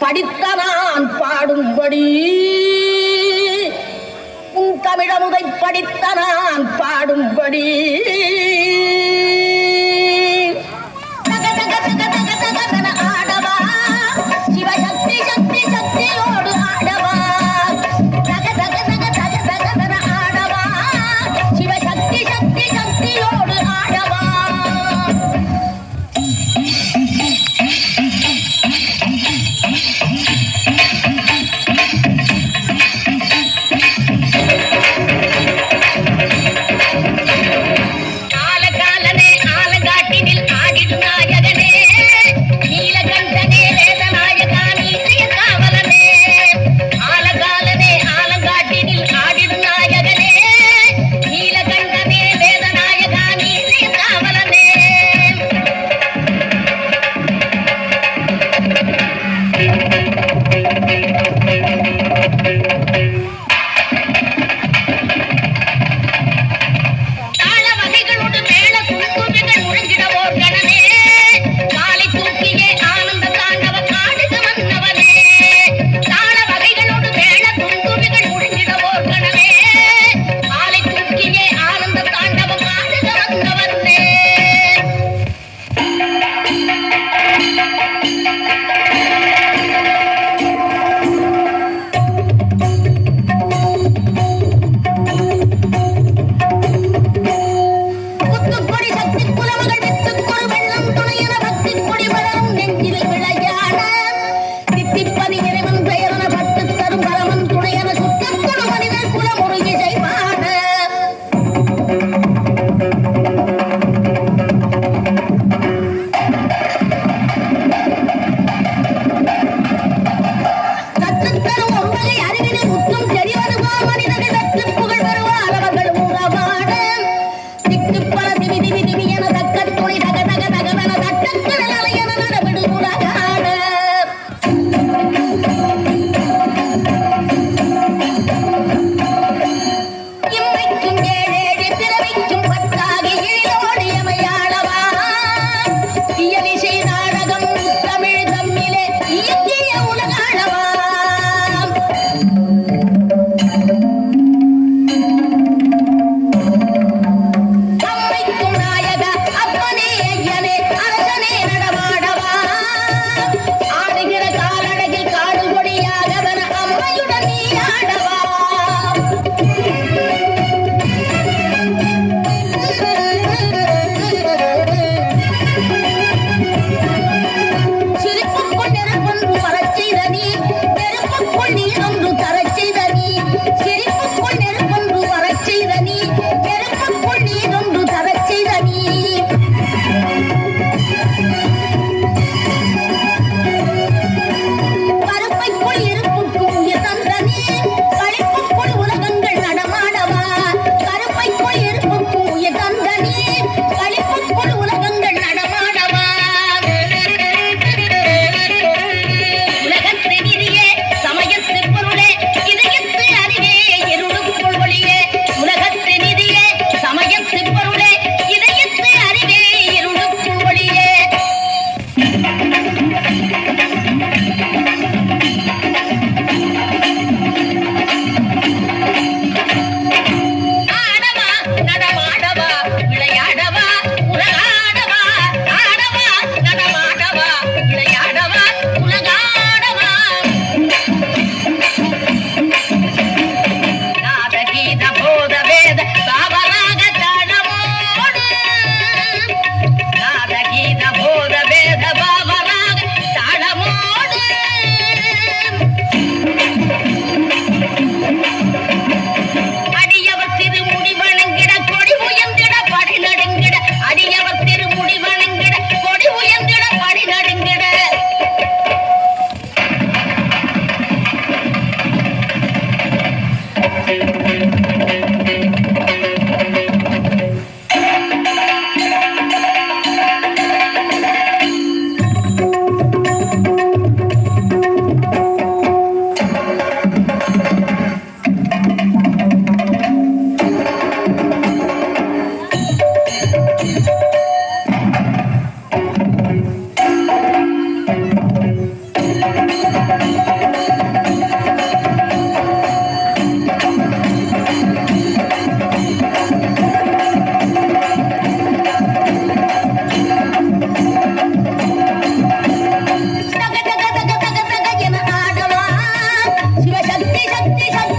படித்தனான் பாடும்படி. உன் தமிழமுதை படித்தனான் பாடும்படி. சக்தி சக்தி